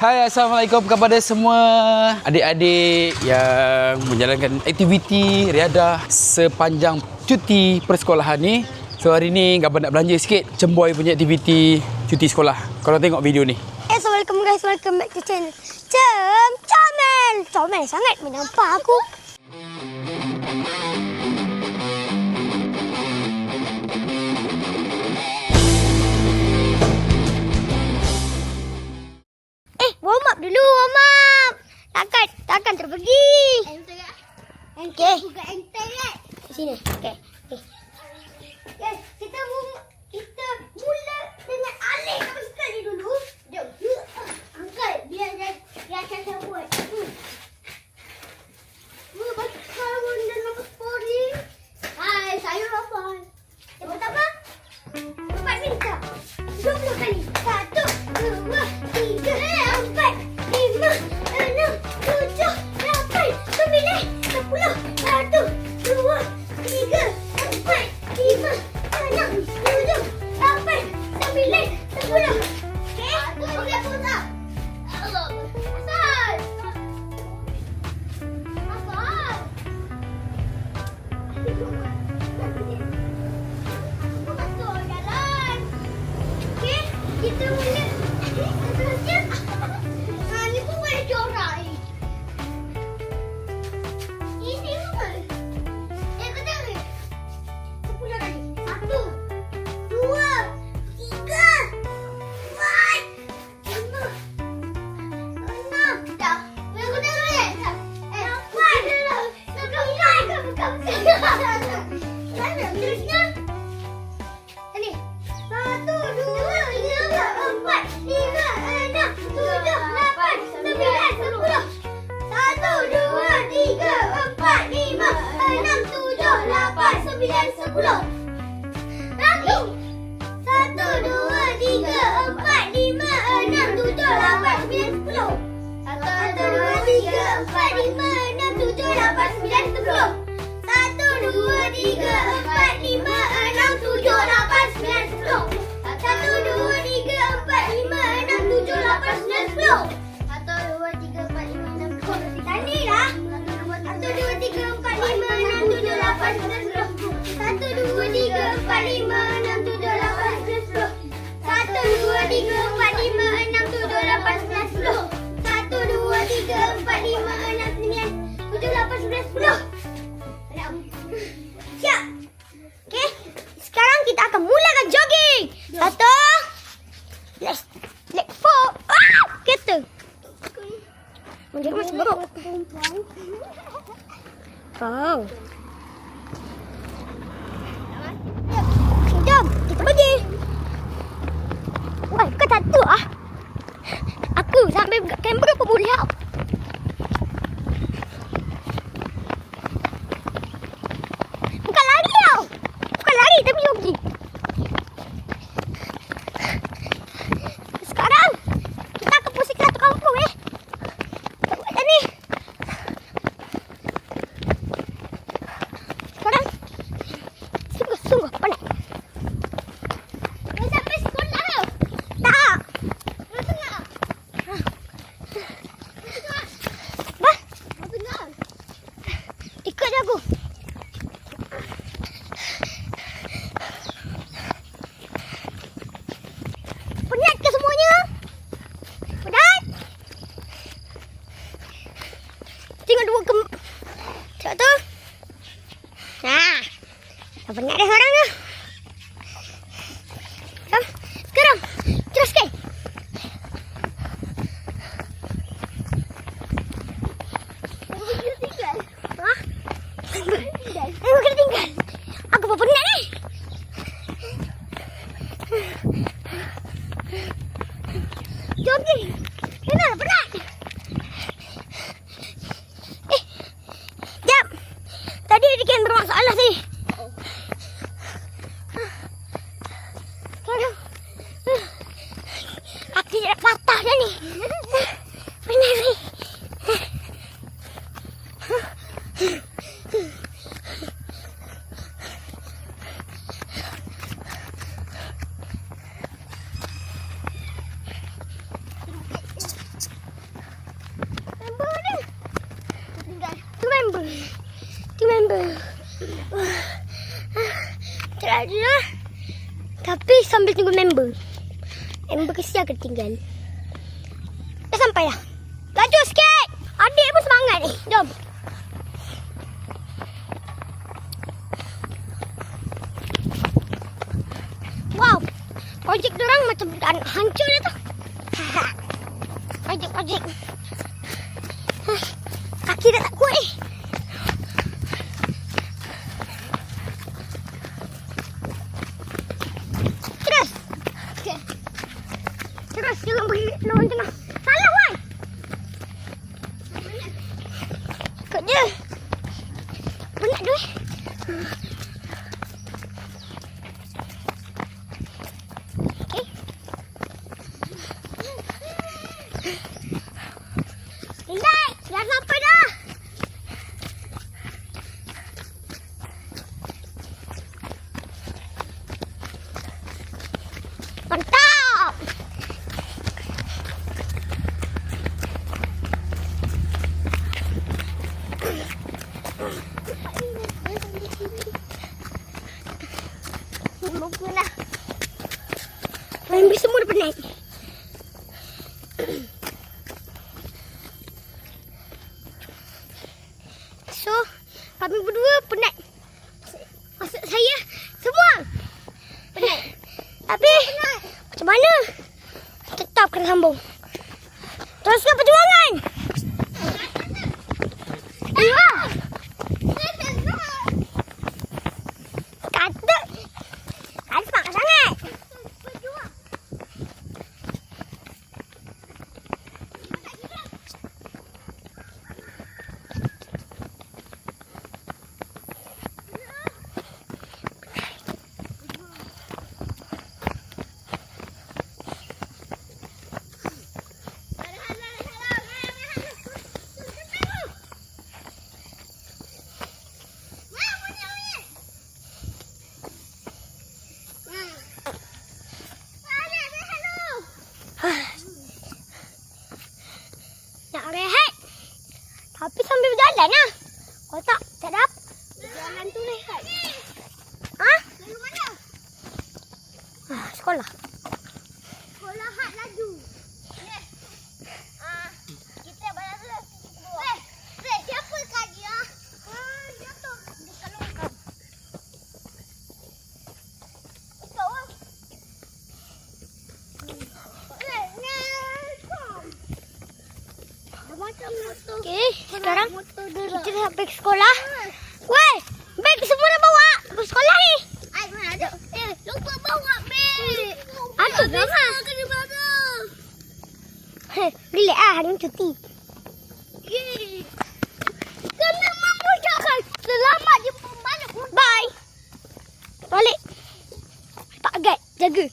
Hai Assalamualaikum kepada semua adik-adik yang menjalankan aktiviti riadah sepanjang cuti persekolahan ni. So hari ni Gabar nak belanja sikit Cemboy punya aktiviti cuti sekolah. Kalau tengok video ni. Assalamualaikum guys, welcome back to channel. Cem, comel. Comel sangat menampak aku. empat, lima, enam, tujuh, lapan, sembilan, sepuluh. Satu, dua, tiga, empat, lima, enam, tujuh, lapan, sembilan, sepuluh. Satu, dua, tiga, empat, lima, enam, tujuh, lapan, sembilan, sepuluh. Satu, dua, tiga, empat, lima, enam, tujuh, lapan, sembilan. Satu, dua, tiga, empat, lima, enam, tujuh, lapan, sembilan. 哦 sambil tunggu member. Member kesian ketinggal. Dah sampai dah. Laju sikit. Adik pun semangat ni. Jom. Wow. Projek dorang macam hancur dah tu. Projek, projek. Kaki dah tak kuat. Terus. Okey. Terus jangan pergi lawan tengah. Salah Wan. Ikut je. Penat tu eh. Okey. Relax. Dah sampai dah. Mantap. Muka dah. Main semua dah penat. So, kami berdua penat. Maksud saya, semua penat. Tapi, macam mana? Tetap kena sambung. Teruskan perjuangan. Ya. Kata. Kata semangat sangat. Nak rehat. Tapi berjalan lah. Kalau tak, tak dapat. Jalan tu rehat. Ha? Lalu mana? Ah, sekolah. Sekolah hat laju. Ah, kita berada Eh, eh, siapa kat dia? Ah, dia tu. Dia kalungkan. Kau ah. Eh, Nelson. Okey, sekarang sampai ke sekolah. Weh, beg semua dah bawa ke sekolah ni. Ai mana ada? Eh, lupa bawa beg. Ada sama. Kena bawa. Heh, relax ah, hari ni cuti. Kena mengucapkan selamat jumpa balik. Bye. Balik. Pak Agad, jaga.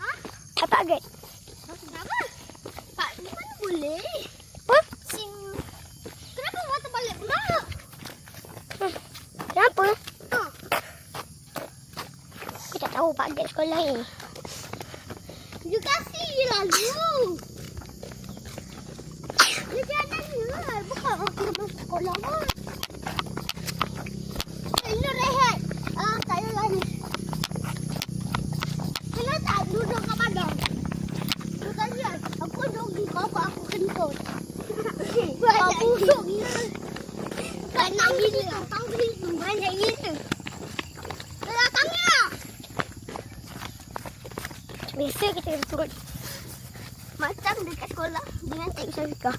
Ha? Pak Agad. Kenapa? Pak, mana boleh? Apa? Sing. Kenapa mata balik pula? Hmm. Kenapa? Hmm. Aku tak sekolah ni. You kasih je lalu. Dia jalan je. Bukan aku nak masuk sekolah. Eh, Lu rehat. Ah, tak payah ni. Kena tak duduk kat padang? Bukan dia. Aku jogging kau aku kentut. Kau busuk gila. Bukan nak gila. Kau gila. Banyak gila. Belakang dia. Biasa kita kena turun. Macam dekat sekolah dengan Cik Syarika.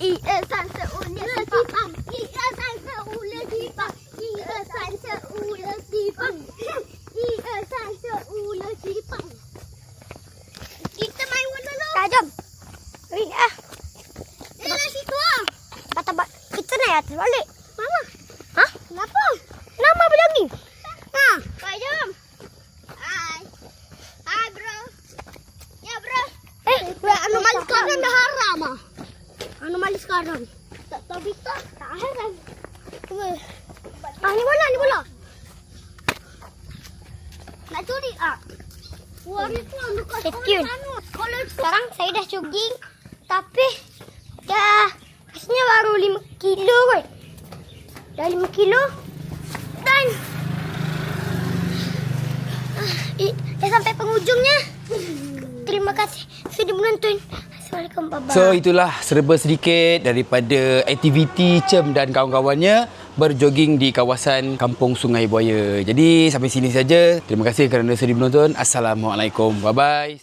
Ia san seulah sipang. Ia san seulah sipang. Ia san seulah sipang. Ia san seulah sipang. Kita main bola dulu. Tak, jom. Rin, ah. Dia dah situ ah. Bat. Kita naik atas balik. Mama. Ha? Kenapa? Nama bilang ni. Ha. Baik, jom. Hai. Hai, bro. Ya, bro. Eh, sekarang dah haram ah. Anomali sekarang. Tak tapi tak tak haram. Ah, ni bola, ni bola. Nak curi ah. Wah, ni tu. Kalau Sekarang saya dah jogging tapi dah rasanya baru 5 kilo kot. Dah 5 kilo dan ah, eh, dah sampai penghujungnya. Terima kasih sudah menonton. Assalamualaikum. Bye-bye. So itulah serba sedikit daripada aktiviti Cem dan kawan-kawannya berjoging di kawasan Kampung Sungai Buaya. Jadi sampai sini saja. Terima kasih kerana sudi menonton. Assalamualaikum. Bye bye.